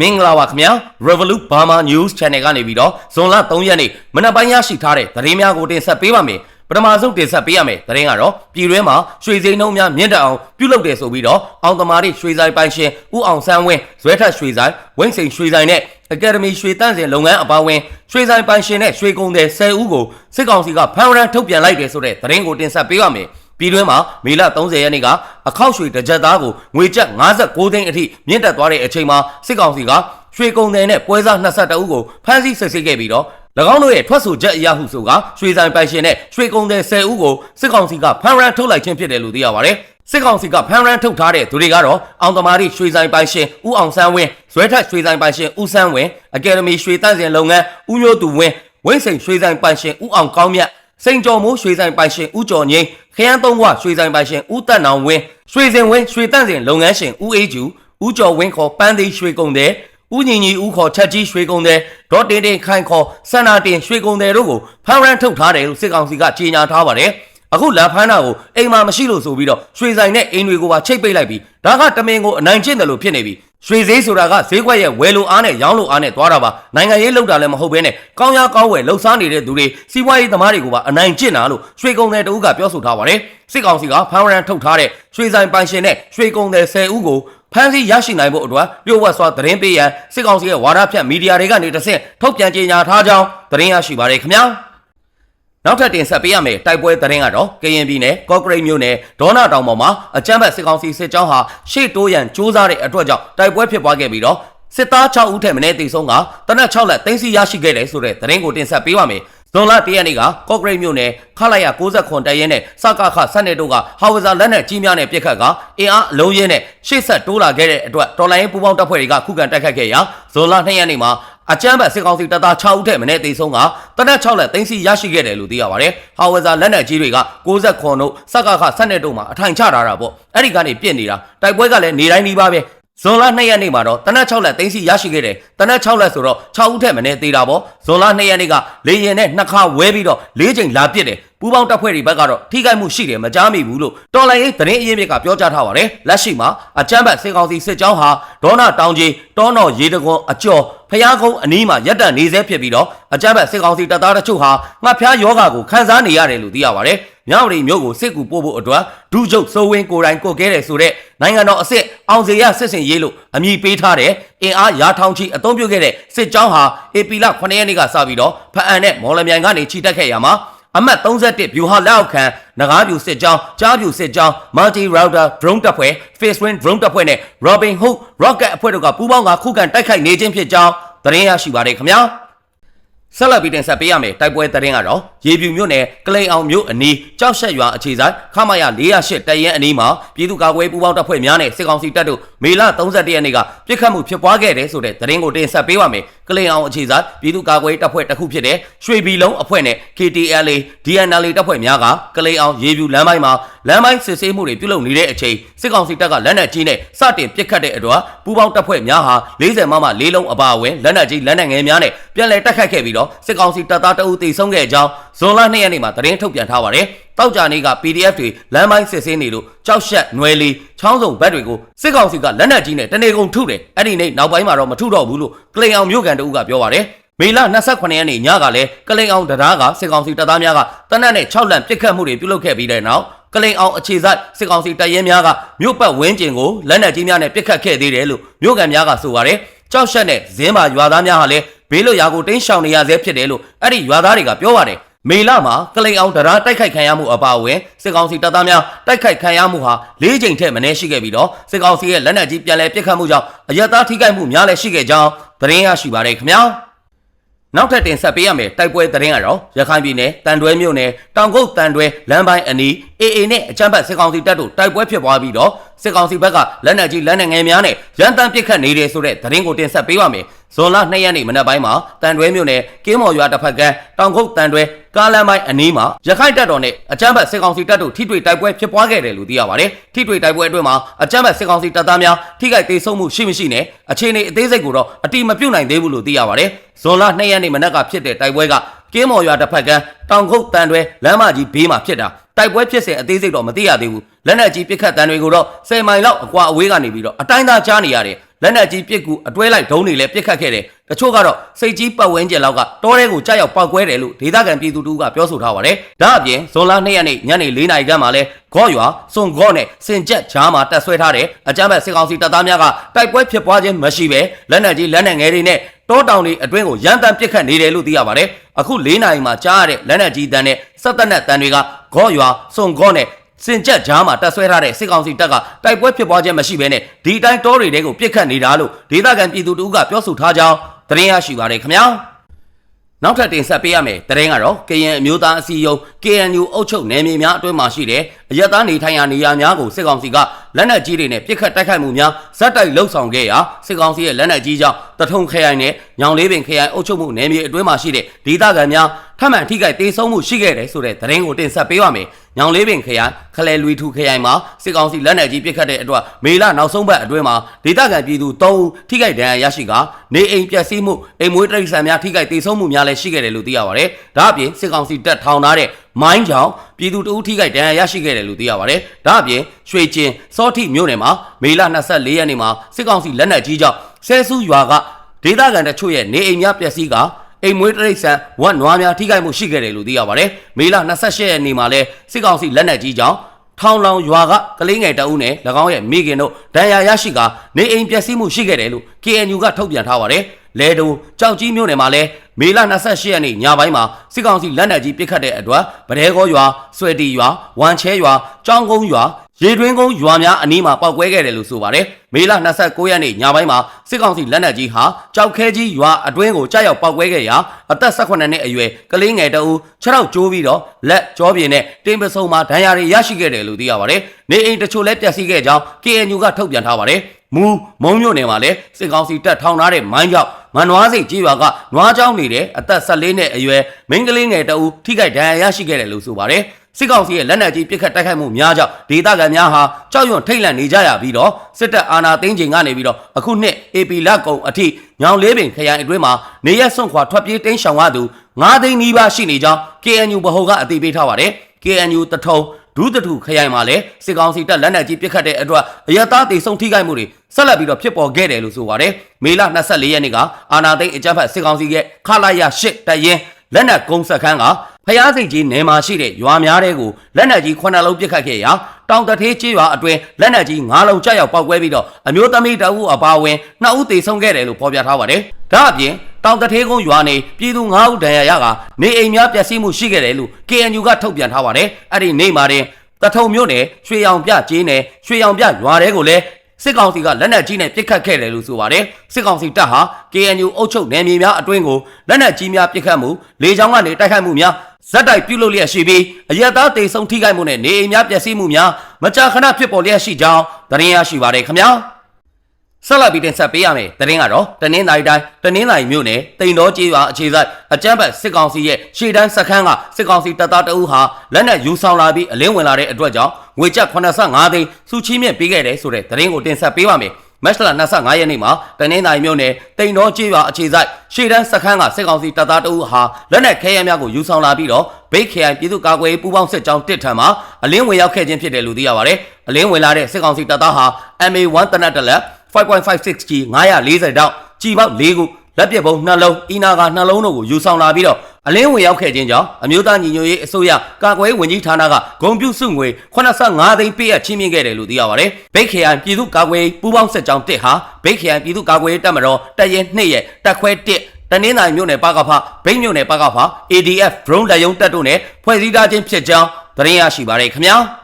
မင်္ဂလာပါခင်ဗျာ Revolut Burma News Channel ကနေပြီးတော့ဇွန်လ3ရက်နေ့မနက်ပိုင်းရရှိထားတဲ့သတင်းများကိုတင်ဆက်ပေးပါမယ်ပထမဆုံးတင်ဆက်ပေးရမယ်သတင်းကတော့ပြည်တွင်းမှာရွှေစိမ်းနှုန်းများမြင့်တက်အောင်ပြုလုပ်တယ်ဆိုပြီးတော့အောင်သမားတွေရွှေဆိုင်ပိုင်ရှင်ဦးအောင်ဆန်းဝင်းဇွဲထက်ရွှေဆိုင်ဝင်းစိန်ရွှေဆိုင်နဲ့ Academy ရွှေတန့်စင်လုပ်ငန်းအပါအဝင်ရွှေဆိုင်ပိုင်ရှင်နဲ့ရွှေကုန်တဲ့10ဦးကိုစစ်ကောင်စီကဖမ်းရန်ထုတ်ပြန်လိုက်တယ်ဆိုတဲ့သတင်းကိုတင်ဆက်ပေးပါမယ် ပြည်တွင်းမှာမေလ30ရက်နေ့ကအခောက်ရွှေတစ်ကြက်သားကိုငွေကျပ်56သိန်းအထိမြင့်တက်သွားတဲ့အချိန်မှာစစ်ကောင်စီကရွှေကုန်တယ်နဲ့ပွဲစား22ဦးကိုဖမ်းဆီးစစ်ဆေးခဲ့ပြီးတော့၎င်းတို့ရဲ့ထွက်ဆိုချက်အရဟုဆိုကရွှေဆိုင်ပိုင်ရှင်နဲ့ရွှေကုန်တယ်10ဦးကိုစစ်ကောင်စီကဖမ်းရန်ထုတ်လိုက်ခြင်းဖြစ်တယ်လို့သိရပါတယ်စစ်ကောင်စီကဖမ်းရန်ထုတ်ထားတဲ့သူတွေကတော့အောင်သမားတိရွှေဆိုင်ပိုင်ရှင်ဦးအောင်ဆန်းဝင်းဇွဲထက်ရွှေဆိုင်ပိုင်ရှင်ဦးဆန်းဝင်းအကယ်ဒမီရွှေတန့်စင်လုပ်ငန်းဦးမျိုးသူဝင်းဝင်းစိန်ရွှေဆိုင်ပိုင်ရှင်ဦးအောင်ကောင်းမြတ် စိန်ကျော်မိုးရွှေဆိုင်ပိုင်ရှင်ဦးကျော်ငိမ့်ခရမ်းသုံးဝရွှေဆိုင်ပိုင်ရှင်ဦးတက်နောင်ဝင်းရွှေစင်ဝင်းရွှေတန့်စင်လုပ်ငန်းရှင်ဦးအေးကျူဦးကျော်ဝင်းခေါ်ပန်းသေးရွှေကုန်တဲ့ဦးညီညီဦးခေါ်ချက်ကြီးရွှေကုန်တဲ့ဒေါ်တင်တင်ခိုင်ခေါ်စန္နာတင်ရွှေကုန်တဲ့တို့ကိုဖမ်းရန်ထုတ်ထားတယ်လို့စစ်ကောင်စီကကြေညာထားပါတယ်အခုလက်ဖမ်းတာကိုအိမ်မှာမရှိလို့ဆိုပြီးတော့ရွှေဆိုင်နဲ့အိမ်တွေကိုပါချိတ်ပိတ်လိုက်ပြီးဒါကတမင်ကိုအနိုင်ကျင့်တယ်လို့ဖြစ်နေပြီ ရွှေဈေးဆိုတာကဈေးကွက်ရဲ့ဝယ်လိုအားနဲ့ရောင်းလိုအားနဲ့သွားတာပါနိုင်ငံရေးလောက်တာလည်းမဟုတ်ဘဲနဲ့ကောင်းရကောင်းဝယ်လှုပ်ရှားနေတဲ့သူတွေစီးပွားရေးသမားတွေကပါအနိုင်ကျင့်တာလို့ရွှေကုန်တဲ့တဦးကပြောဆိုထားပါတယ်စစ်ကောင်စီကဖမ်းရန်ထုတ်ထားတဲ့ရွှေဆိုင်ပိုင်ရှင်နဲ့ရွှေကုန်တဲ့10ဦးကိုဖမ်းဆီးရရှိနိုင်ဖို့အတွက်လျှို့ဝှက်စွာသတင်းပေးရန်စစ်ကောင်စီရဲ့ဝါဒဖြန့်မီဒီယာတွေကနေတဆင့်ထုတ်ပြန်ကြေညာထားကြောင်းသတင်းရရှိပါတယ်ခင်ဗျာ နောက်ထပ်တင်ဆက်ပေးရမယ်တိုက်ပွဲသတင်းကတော့ကရင်ပြည်နယ်ကော့ကရိတ်မြို့နယ်ဒေါနာတောင်ပေါ်မှာအကြမ်းဖက်စစ်ကောင်စီစစ်ကြောင်းဟာရှေ့တိုးရန်စူးစမ်းတဲ့အတွက်ကြောင့်တိုက်ပွဲဖြစ်ပွားခဲ့ပြီးတော့စစ်သား6ဦးထက်မင်းတေဆုံးကတနက်6လက်သိမ်းဆီးရရှိခဲ့တယ်ဆိုတဲ့သတင်းကိုတင်ဆက်ပေးပါမယ်ဇွန်လ၁ရက်နေ့ကကော့ဂရိတ်မြို့နယ်ခလာရ69တပ်ရင်းနဲ့စကခစနစ်တို့ကဟာဝဇာလက်နက်ကြီးများနဲ့ပြစ်ခတ်ကအင်အားအလုံးရင်းနဲ့ရှေ့ဆက်တိုးလာခဲ့တဲ့အတွက်တော်လိုင်းပူပေါင်းတပ်ဖွဲ့တွေကခုခံတိုက်ခတ်ခဲ့ရာဇွန်လ2ရက်နေ့မှာ အကြမ်းဖက်စစ်ကောင်စီတပ်သား6ဦးထက်မင်းတေဆုံးကတနက်6လက်သိမ်းဆီးရရှိခဲ့တယ်လို့သိရပါတယ်။ဟာဝဇာလက်နက်ကြီးတွေက69တို့စကခစနစ်တို့မှာအထိုင်ချထားတာပေါ့။အဲ့ဒီကနေပြစ်နေတာတိုက်ပွဲကလည်းနေတိုင်းနီးပါးပဲ။ ဇွန်လ2ရက်နေ့မှာတော့တနက်6လက်သိန်းစီရရှိခဲ့တယ်တနက်6လက်ဆိုတော့6ဦးထက်မင်းသေးတာပေါ့ဇွန်လ2ရက်နေ့ကလေရင်နဲ့နှစ်ခါဝဲပြီးတော့၄ချိန်လာပစ်တယ်ပူပေါင်းတပ်ဖွဲ့တွေဘက်ကတော့ထိခိုက်မှုရှိတယ်မကြားမိဘူးလို့တော်လိုင်းရေးသတင်းအရင်းမြစ်ကပြောကြားထားပါတယ်လက်ရှိမှာအကြမ်းဖက်စေကောင်စီစစ်ကြောင်းဟာဒေါနာတောင်ကြီးတောနော်ရေတကွန်အကျော်ဖျားကုန်းအနီးမှာရပ်တန့်နေဆဲဖြစ်ပြီးတော့အကြမ်းဖက်စေကောင်စီတပ်သားတို့ဟာငှက်ဖျားယောဂါကိုခံစားနေရတယ်လို့သိရပါတယ် မြောက်ရီမြို့ကိုစစ်ကူပို့ဖို့အတွက်ဒုချုပ်စိုးဝင်းကိုယ်တိုင်ကိုကဲတယ်ဆိုတဲ့နိုင်ငံတော်အစ်စ်အောင်စေရစစ်စင်ရေးလို့အမည်ပေးထားတဲ့အင်အားရာထောင်ချီအုံပြုခဲ့တဲ့စစ်ကြောင်းဟာအေပီလ9ရက်နေ့ကစပြီးတော့ဖအံနဲ့မော်လမြိုင်ကနေခြိတက်ခဲ့ရမှာအမှတ်31ဗျူဟာလက်အောက်ခံနဂါးပြူစစ်ကြောင်းကြားပြူစစ်ကြောင်း multi router drone တပ်ဖွဲ့ face wind drone တပ်ဖွဲ့နဲ့ robin hood rocket အဖွဲ့တို့ကပူးပေါင်းကခုခံတိုက်ခိုက်နေခြင်းဖြစ်ကြောင်းသတင်းရရှိပါတယ်ခင်ဗျာ ဆက်လက်ပြီးတင်ဆက်ပေးရမယ်တိုက်ပွဲသတင်းကတော့ရေပြူမြို့နယ်ကလိန်အောင်မြို့အနီးကြောက်ရှက်ရွာအခြေဆိုင်ခမရ408တပ်ရင်းအနီးမှာပြည်သူ့ကာကွယ်ပူးပေါင်းတပ်ဖွဲ့များနဲ့စစ်ကောင်စီတပ်တို့မေလ31ရက်နေ့ကပြစ်ခတ်မှုဖြစ်ပွားခဲ့တယ်ဆိုတဲ့သတင်းကိုတင်ဆက်ပေးပါမယ်ကလိန်အောင်အခြေဆိုင်ပြည်သူ့ကာကွယ်တပ်ဖွဲ့တစ်ခုဖြစ်တဲ့ရွှေဘီလုံးအဖွဲ့နဲ့ KTLA DNLA တပ်ဖွဲ့များကကလိန်အောင်ရေပြူလမ်းပိုင်းမှာလမ်းပိုင်းစစ်ဆေးမှုတွေပြုလုပ်နေတဲ့အချိန်စစ်ကောင်စီတပ်ကလက်နက်ကြီးနဲ့စတင်ပစ်ခတ်တဲ့အတွက်ပူးပေါင်းတပ်ဖွဲ့များဟာ40မမလေးလုံးအပါအဝင်လက်နက်ကြီးလက်နက်ငယ်များနဲ့ပြန်လည်တိုက်ခတ်ခဲ့ပြီးတော့စစ်ကောင်စီတပ်သားတအုပ်တေဆုံးခဲ့ကြောင်းဇွန်လ2ရက်နေ့မှာသတင်းထုတ်ပြန်ထားပါတယ်။တောက်ကြနေ့က PDF တွေလမ်းပိုင်းစစ်ဆေးနေလို့ကြောက်ရှက်၊ຫນွယ်လီချောင်းစုံဘက်တွေကိုစစ်ကောင်စီကလက်နက်ကြီးနဲ့တနေကုန်ထုတယ်။အဲ့ဒီနေ့နောက်ပိုင်းမှာတော့မထုတော့ဘူးလို့ကလိန်အောင်မြို့ကန်တအုပ်ကပြောပါတယ်။မေလ28ရက်နေ့ညကလည်းကလိန်အောင်တရားကစစ်ကောင်စီတပ်သားများကတနက်နဲ့6လန့်ပစ်ခတ်မှုတွေပြုလုပ်ခဲ့ပြီးတဲ့နောက်ကလိန်အောင်အခြေစိုက်စစ်ကောင်စီတပ်ရင်းများကမြို့ပတ်ဝင်းကျင်ကိုလက်နက်ကြီးများနဲ့ပစ်ခတ်ခဲ့သေးတယ်လို့မြို့ကန်များကဆိုပါတယ်။ကြောက်ရှက်နဲ့ဇင်းမာရွာသားများဟာလည်း ဘေးလွတ်ရာကိုတင်းရှောင်နေရဆဲဖြစ်တယ်လို့အဲ့ဒီရွာသားတွေကပြောပါတယ်မေလမှာကလိန်အောင်တရားတိုက်ခိုက်ခံရမှုအပါအဝင်စစ်ကောင်စီတပ်သားများတိုက်ခိုက်ခံရမှုဟာ၄ချိန်ထက်မနည်းရှိခဲ့ပြီးတော့စစ်ကောင်စီရဲ့လက်နက်ကြီးပြန်လည်ပစ်ခတ်မှုကြောင့်အရက်သားထိခိုက်မှုများလည်းရှိခဲ့ကြောင်းသတင်းရရှိပါတယ်ခင်ဗျာနောက်ထပ်တင်ဆက်ပေးရမယ်တိုက်ပွဲသတင်းကတော့ရခိုင်ပြည်နယ်တန်တွဲမြို့နယ်တောင်ကုတ်တန်တွဲလမ်းပိုင်းအနီး AA နဲ့အကြမ်းဖက်စစ်ကောင်စီတပ်တို့တိုက်ပွဲဖြစ်ပွားပြီးတော့စစ်ကောင်စီဘက်ကလက်နက်ကြီးလက်နက်ငယ်များနဲ့ရန်တမ်းပစ်ခတ်နေတယ်ဆိုတဲ့သတင်းကိုတင်ဆက်ပေးပါမယ် ဇွန်လ2ရက်နေ့မနက်ပိုင်းမှာတန်တွဲမြို့နယ်ကင်းမော်ရွာတစ်ဖက်ကတောင်ကုတ်တန်တွဲကားလမ်းပိုင်းအနီးမှာရခိုင်တပ်တော်နဲ့အကြမ်းဖက်စစ်ကောင်စီတပ်တို့ထိတွေ့တိုက်ပွဲဖြစ်ပွားခဲ့တယ်လို့သိရပါတယ်ထိတွေ့တိုက်ပွဲအတွင်းမှာအကြမ်းဖက်စစ်ကောင်စီတပ်သားများထိခိုက်ဒေဆုံးမှုရှိမရှိနဲ့အခြေအနေအသေးစိတ်ကိုတော့အတိမပြုတ်နိုင်သေးဘူးလို့သိရပါတယ်ဇွန်လ2ရက်နေ့မနက်ကဖြစ်တဲ့တိုက်ပွဲကကင်းမော်ရွာတစ်ဖက်ကတောင်ကုတ်တန်တွဲလမ်းမကြီးဘေးမှာဖြစ်တာ တိုက်ပွဲဖြစ်စဉ်အသေးစိတ်တော့မသိရသေးဘူးလက်နက်ကြီးပစ်ခတ်တံတွေကိုတော့10မိုင်လောက်အကွာအဝေးကနေပြီးတော့အတိုင်းသားကြားနေရတယ်လက်နက်ကြီးပစ်ကူအတွဲလိုက်ဒုံးတွေလည်းပစ်ခတ်ခဲ့တယ်တချို့ကတော့စိတ်ကြီးပတ်ဝန်းကျင်လောက်ကတောထဲကိုကြောက်ရောက်ပောက်ကွဲတယ်လို့ဒေသခံပြည်သူတူကပြောဆိုထားပါတယ်ဒါအပြင်ဇွန်လ2ရက်နေ့ညနေ4နာရီခန့်မှာလဲဂေါ့ရွာစွန်ဂေါ့နဲ့စင်ကြက်ဂျားမှာတက်ဆွဲထားတဲ့အကြမ်းဖက်စစ်ကောင်စီတပ်သားများကတိုက်ပွဲဖြစ်ပွားခြင်းမရှိဘဲလက်နက်ကြီးလက်နက်ငယ်တွေနဲ့ တောတောင်တွေအတွင်းကိုရန်တမ်းပစ်ခတ်နေတယ်လို့သိရပါတယ်အခု4နာရီမှာကြားရတဲ့လက်နက်ကြီးတန်းနဲ့စက်တပ်နဲ့တန်းတွေကဂေါ့ရွာစွန်ဂေါ့နဲ့စင်ကြက်ကြားမှာတက်ဆွဲထားတဲ့စစ်ကောင်စီတပ်ကတိုက်ပွဲဖြစ်ပွားခြင်းမရှိဘဲနဲ့ဒီတိုင်းတောတွေတဲကိုပြစ်ခတ်နေတာလို့ဒေသခံပြည်သူတို့ကပြောဆိုထားကြောင်းသတင်းရရှိပါတယ်ခင်ဗျာနောက်ထပ်တင်ဆက်ပေးရမယ်သတင်းကတော့ကရင်အမျိုးသားအစည်းအရုံး KNU အုပ်ချုပ်နယ်မြေများအတွင်းမှာရှိတဲ့အရက်သားနေထိုင်ရာနေရာများကိုစစ်ကောင်စီက လက်နက်ကြီးတွေနဲ့ပစ်ခတ်တိုက်ခိုက်မှုများဇက်တိုက်လှုပ်ဆောင်ခဲ့ရာစစ်ကောင်စီရဲ့လက်နက်ကြီးကြောင့်တထုံခရိုင်နဲ့ညောင်လေးပင်ခရိုင်အုပ်ချုပ်မှုနယ်မြေအတွင်းမှာရှိတဲ့ဒေသခံများထပ်မံထိခိုက်ဒေဆုံးမှုရှိခဲ့တယ်ဆိုတဲ့သတင်းကိုတင်ဆက်ပေးပါမယ်။ညောင်လေးပင်ခရိုင်ခလဲလွီထူခရိုင်မှာစစ်ကောင်စီလက်နက်ကြီးပစ်ခတ်တဲ့အတွက်မေလနောက်ဆုံးပတ်အတွင်းမှာဒေသခံပြည်သူ၃ဦးထိခိုက်ဒဏ်ရာရရှိကနေအိမ်ပျက်စီးမှုအိမ်မွေးတိရစ္ဆာန်များထိခိုက်ဒေဆုံးမှုများလည်းရှိခဲ့တယ်လို့သိရပါတယ်။ဒါအပြင်စစ်ကောင်စီတပ်ထောင်ထားတဲ့ မိုင်းကြောင့်ပြည်သူတအုပ်ထိခိုက်ဒဏ်ရာရရှိခဲ့တယ်လို့သိရပါတယ်။ဒါအပြင်ရွှေကျင်စောထိမြို့နယ်မှာမေလ24ရက်နေ့မှာစစ်ကောင်စီလက်နက်ကြီးကြောင့်ဆဲဆူရွာကဒေသခံတချို့ရဲ့နေအိမ်များပျက်စီးကအိမ်မွေးတရိတ်ဆန်ဝတ်နွားများထိခိုက်မှုရှိခဲ့တယ်လို့သိရပါတယ်။မေလ28ရက်နေ့မှာလဲစစ်ကောင်စီလက်နက်ကြီးကြောင့်ထောင်လောင်ရွာကကလေးငယ်တအုပ်နဲ့၎င်းရဲ့မိခင်တို့ဒဏ်ရာရရှိကနေအိမ်ပျက်စီးမှုရှိခဲ့တယ်လို့ KNU ကထုတ်ပြန်ထားပါတယ်။လဲတူကြောက်ကြီးမြို့နယ်မှာလဲ မေလ28ရက်နေ့ညပိုင်းမှာစစ်ကောင်စီလက်နက်ကြီးပစ်ခတ်တဲ့အတွက်ဗဒဲကောရွာ၊ဆွဲတီရွာ၊ဝမ်ချဲရွာ၊ကြောင်းကုန်းရွာရေတွင်းကုန်းရွာများအနီးမှာပောက်ကွဲခဲ့တယ်လို့ဆိုပါတယ်။မေလ29ရက်နေ့ညပိုင်းမှာစစ်ကောင်စီလက်နက်ကြီးဟာကြောက်ခဲကြီးရွာအတွင်းကိုကြားရောက်ပောက်ကွဲခဲ့ရာအသက်18နှစ်အရွယ်ကလေးငယ်တအူခြေထောက်ကျိုးပြီးတော့လက်ကြောပြင်းနဲ့တင်းပစုံမှာဒဏ်ရာတွေရရှိခဲ့တယ်လို့သိရပါတယ်။နေအိမ်တချို့လည်းပျက်စီးခဲ့ကြောင်း KNU ကထုတ်ပြန်ထားပါတယ်။မူမုံမြို့နယ်မှာလည်းစစ်ကောင်စီတပ်ထောင်ထားတဲ့မိုင်းကြောင့် မန်နွားစိတ်ကြီးရွာကနွားချောင်းနေတဲ့အသက်14နှစ်အရွယ်မိန်းကလေးငယ်တအူထိခိုက်ဒဏ်ရာရရှိခဲ့တယ်လို့ဆိုပါတယ်။စစ်ကောင်စီရဲ့လက်နက်ကြီးပစ်ခတ်တိုက်ခိုက်မှုများကြောင့်ဒေသခံများဟာကြောက်ရွံ့ထိတ်လန့်နေကြရပြီးတော့စစ်တပ်အာဏာသိမ်းချိန်ကနေပြီးတော့အခုနှစ် AP လကုံအထိညောင်လေးပင်ခရိုင်အတွင်းမှာနေရက်စွန့်ခွာထွက်ပြေးတိမ်းရှောင်ရသူ9သိန်းနီးပါးရှိနေကြောင်း KNU ဗဟိုကအသိပေးထားပါတယ်။ KNU တထုံ ဒုတထုခရိုင်မှာလည်းစစ်ကောင်စီတပ်လက်နက်ကြီးပစ်ခတ်တဲ့အတွက်အရတားတေဆုံးထိခိုက်မှုတွေဆက်လက်ပြီးတော့ဖြစ်ပေါ်ခဲ့တယ်လို့ဆိုပါတယ်။မေလ24ရက်နေ့ကအာနာသိန်းအကြမ်းဖက်စစ်ကောင်စီရဲ့ခလာရ8တပ်ရင်း လက်နက်ကုန်းစခန်းကဖျားစိတ်ကြီးနယ်မှာရှိတဲ့ရွာများတဲ့ကိုလက်နက်ကြီး9လုံးပစ်ခတ်ခဲ့ရာတောင်တထေးကျေးရွာအတွင်းလက်နက်ကြီး9လုံးကြောက်ရောက်ပောက်ကွဲပြီးတော့အမျိုးသမီးတအုပ်အပါအဝင်2ဦးသေဆုံးခဲ့တယ်လို့ဖော်ပြထားပါတယ်။ဒါအပြင်တောင်တထေးကုန်းရွာနေပြည်သူ9ဦးဒဏ်ရာရကနေအိမ်များပျက်စီးမှုရှိခဲ့တယ်လို့ KNU ကထုတ်ပြန်ထားပါတယ်။အဲ့ဒီနေ့မှာတင်တထုံမြို့နယ်ရွှေရောင်ပြကျေးနယ်ရွှေရောင်ပြရွာတဲကိုလည်း စစ်ကောင်စီကလက်နက်ကြီးနဲ့ပစ်ခတ်ခဲ့တယ်လို့ဆိုပါတယ်စစ်ကောင်စီတပ်ဟာ KNU အုပ်ချုပ်နယ်မြေများအတွင်းကိုလက်နက်ကြီးများပစ်ခတ်မှုလေကြောင်းကနေတိုက်ခိုက်မှုများဇက်တိုက်ပြုလုပ်လျက်ရှိပြီးအရက်သားတေဆုံးထိခိုက်မှုနဲ့နေအိမ်များပျက်စီးမှုများမကြာခဏဖြစ်ပေါ်လျက်ရှိကြောင်းသတင်းရရှိပါတယ်ခင်ဗျာဆက်လက်ပြီးတင်ဆက်ပေးရမယ်။တရင်ကတော့တနင်္သာရီတိုင်းတနင်္သာရီမြို့နယ်တိန်တော်ကျေးရွာအခြေစိုက်အကြမ်းဖက်စစ်ကောင်စီရဲ့ရှေ့တန်းစခန်းကစစ်ကောင်စီတပ်သားတအုပ်ဟာလက်နက်ယူဆောင်လာပြီးအလင်းဝင်လာတဲ့အတွက်ကြောင့် ငွေကျပ်85သိန်းစုချီးမြှင့်ပေးခဲ့တယ်ဆိုတဲ့တရင်ကိုတင်ဆက်ပေးပါမယ်။မက်စလာ25ရက်နေ့မှာတနင်္သာရီမြို့နယ်တိန်တော်ကျေးရွာအခြေစိုက်ရှေ့တန်းစခန်းကစစ်ကောင်စီတပ်သားတအုပ်ဟာလက်နက်ခဲယမ်းများကိုယူဆောင်လာပြီးတော့ဘိတ်ခရိုင်ပြည်သူ့ကာကွယ်ရေးပူးပေါင်းစစ်ကြောင်းတစ်ထံမှာအလင်းဝင်ရောက်ခဲ့ခြင်းဖြစ်တယ်လို့သိရပါတယ်။အလင်းဝင်လာတဲ့စစ်ကောင်စီတပ်သားဟာ MA1 တနက်တလက် 5.56G 940တောက်ကြီးပေါက်၄ခု လက်ပြပုံနှလုံးအီနာကနှလုံးတို့ကိုယူဆောင်လာပြီးတော့အလင်းဝင်ရောက်ခဲ့ခြင်းကြောင့်အမျိုးသားညီညွတ်ရေးအစိုးရကာကွယ်ဝင်ကြီးဌာနကဂုံပြုစုငွေ85သိန်းပေးအပ်ချင်းမြင့်ခဲ့တယ်လို့သိရပါတယ်။ဘိတ်ခရိုင်ပြည်သူ့ကာကွယ်ပူးပေါင်းစစ်ကြောင်းတစ်ဟာဘိတ်ခရိုင်ပြည်သူ့ကာကွယ်တပ်မတော်တပ်ရဲ2ရဲ့တပ်ခွဲ1တနင်္သာရီမြို့နယ်ပကဖဘိတ်မြို့နယ်ပကဖ ADF drone လက်ယုံတပ်တို့နဲ့ဖွဲ့စည်းထားခြင်းဖြစ်ကြောင်းသတင်းရရှိပါတယ်ခင်ဗျာ။